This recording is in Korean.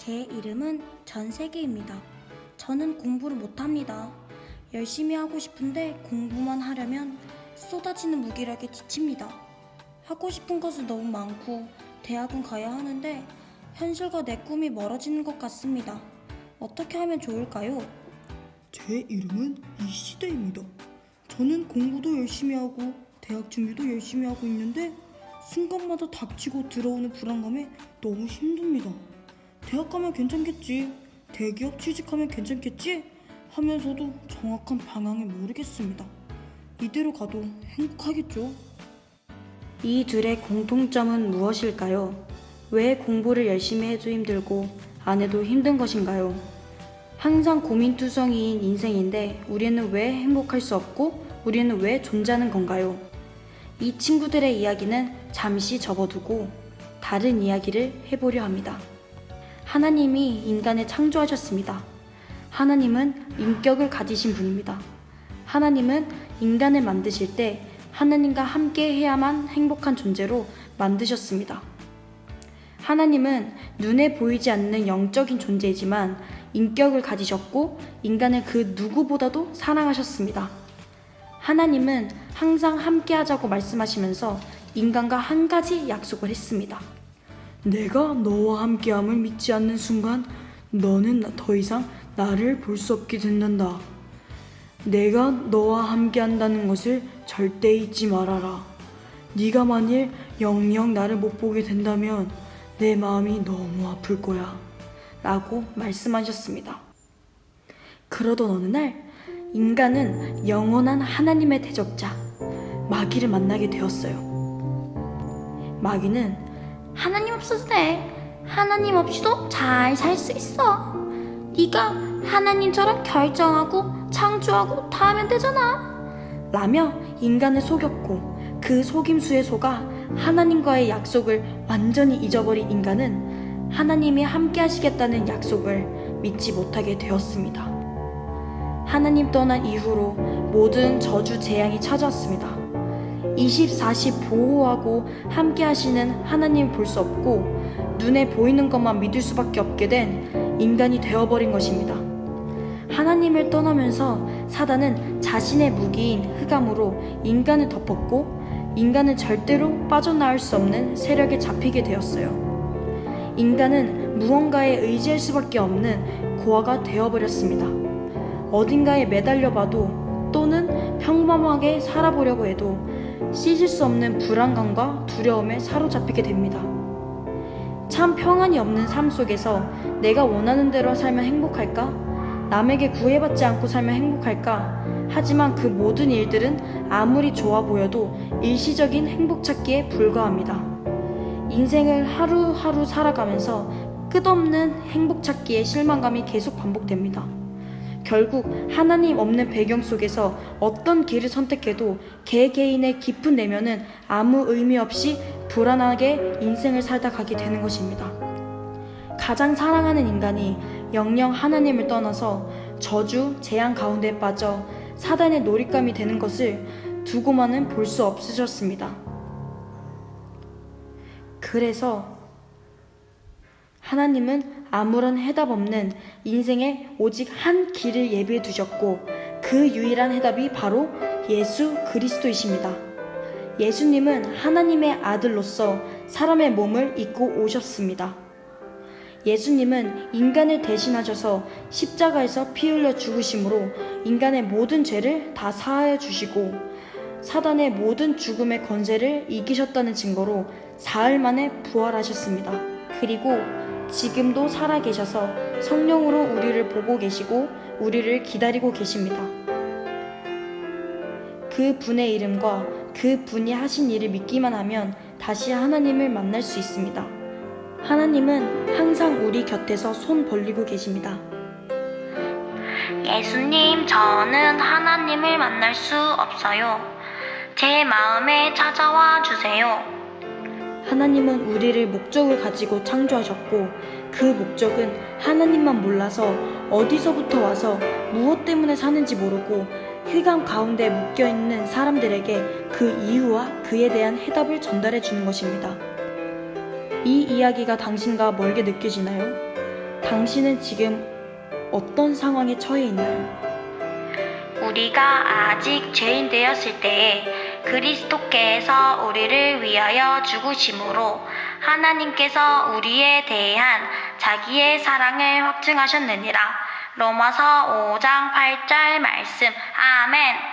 제 이름은 전세계입니다. 저는 공부를 못합니다. 열심히 하고 싶은데 공부만 하려면 쏟아지는 무기력에 지칩니다. 하고 싶은 것은 너무 많고 대학은 가야 하는데 현실과 내 꿈이 멀어지는 것 같습니다. 어떻게 하면 좋을까요? 제 이름은 이시대입니다. 저는 공부도 열심히 하고 대학 준비도 열심히 하고 있는데 순간마다 닥치고 들어오는 불안감에 너무 힘듭니다. 대학 가면 괜찮겠지. 대기업 취직하면 괜찮겠지. 하면서도 정확한 방향을 모르겠습니다. 이대로 가도 행복하겠죠? 이 둘의 공통점은 무엇일까요? 왜 공부를 열심히 해도 힘들고 안 해도 힘든 것인가요? 항상 고민투성이인 인생인데 우리는 왜 행복할 수 없고 우리는 왜 존재하는 건가요? 이 친구들의 이야기는 잠시 접어두고 다른 이야기를 해보려 합니다. 하나님이 인간을 창조하셨습니다. 하나님은 인격을 가지신 분입니다. 하나님은 인간을 만드실 때 하나님과 함께 해야만 행복한 존재로 만드셨습니다. 하나님은 눈에 보이지 않는 영적인 존재이지만 인격을 가지셨고 인간을 그 누구보다도 사랑하셨습니다. 하나님은 항상 함께 하자고 말씀하시면서 인간과 한 가지 약속을 했습니다. 내가 너와 함께함을 믿지 않는 순간 너는 더 이상 나를 볼 수 없게 된단다. 내가 너와 함께한다는 것을 절대 잊지 말아라. 네가 만일 영영 나를 못 보게 된다면 내 마음이 너무 아플 거야. 라고 말씀하셨습니다. 그러던 어느 날 인간은 영원한 하나님의 대적자 마귀를 만나게 되었어요. 마귀는 하나님 없어도 돼. 하나님 없이도 잘 살 수 있어. 네가 하나님처럼 결정하고 창조하고 다 하면 되잖아. 라며 인간을 속였고 그 속임수에 속아 하나님과의 약속을 완전히 잊어버린 인간은 하나님이 함께 하시겠다는 약속을 믿지 못하게 되었습니다. 하나님 떠난 이후로 모든 저주 재앙이 찾아왔습니다. 24시 보호하고 함께 하시는 하나님 볼 수 없고 눈에 보이는 것만 믿을 수밖에 없게 된 인간이 되어버린 것입니다. 하나님을 떠나면서 사단은 자신의 무기인 흑암으로 인간을 덮었고 인간은 절대로 빠져나올 수 없는 세력에 잡히게 되었어요. 인간은 무언가에 의지할 수밖에 없는 고아가 되어버렸습니다. 어딘가에 매달려 봐도 또는 평범하게 살아보려고 해도 씻을 수 없는 불안감과 두려움에 사로잡히게 됩니다. 참 평안이 없는 삶 속에서 내가 원하는 대로 살면 행복할까? 남에게 구애받지 않고 살면 행복할까? 하지만 그 모든 일들은 아무리 좋아 보여도 일시적인 행복 찾기에 불과합니다. 인생을 하루하루 살아가면서 끝없는 행복 찾기에 실망감이 계속 반복됩니다. 결국 하나님 없는 배경 속에서 어떤 길을 선택해도 개개인의 깊은 내면은 아무 의미 없이 불안하게 인생을 살다 가게 되는 것입니다. 가장 사랑하는 인간이 영영 하나님을 떠나서 저주, 재앙 가운데 빠져 사단의 놀잇감이 되는 것을 두고만은 볼 수 없으셨습니다. 그래서 하나님은 아무런 해답 없는 인생에 오직 한 길을 예비해 두셨고 그 유일한 해답이 바로 예수 그리스도이십니다. 예수님은 하나님의 아들로서 사람의 몸을 입고 오셨습니다. 예수님은 인간을 대신하셔서 십자가에서 피 흘려 죽으심으로 인간의 모든 죄를 다 사하여 주시고 사단의 모든 죽음의 권세를 이기셨다는 증거로 사흘 만에 부활하셨습니다. 그리고 지금도 살아 계셔서 성령으로 우리를 보고 계시고 우리를 기다리고 계십니다. 그 분의 이름과 그 분이 하신 일을 믿기만 하면 다시 하나님을 만날 수 있습니다. 하나님은 항상 우리 곁에서 손 벌리고 계십니다. 예수님, 저는 하나님을 만날 수 없어요. 제 마음에 찾아와 주세요. 하나님은 우리를 목적을 가지고 창조하셨고 그 목적은 하나님만 몰라서 어디서부터 와서 무엇 때문에 사는지 모르고 흑암 가운데 묶여 있는 사람들에게 그 이유와 그에 대한 해답을 전달해 주는 것입니다. 이 이야기가 당신과 멀게 느껴지나요? 당신은 지금 어떤 상황에 처해 있나요? 우리가 아직 죄인 되었을 때에 그리스도께서 우리를 위하여 죽으심으로 하나님께서 우리에 대한 자기의 사랑을 확증하셨느니라. 로마서 5장 8절 말씀. 아멘.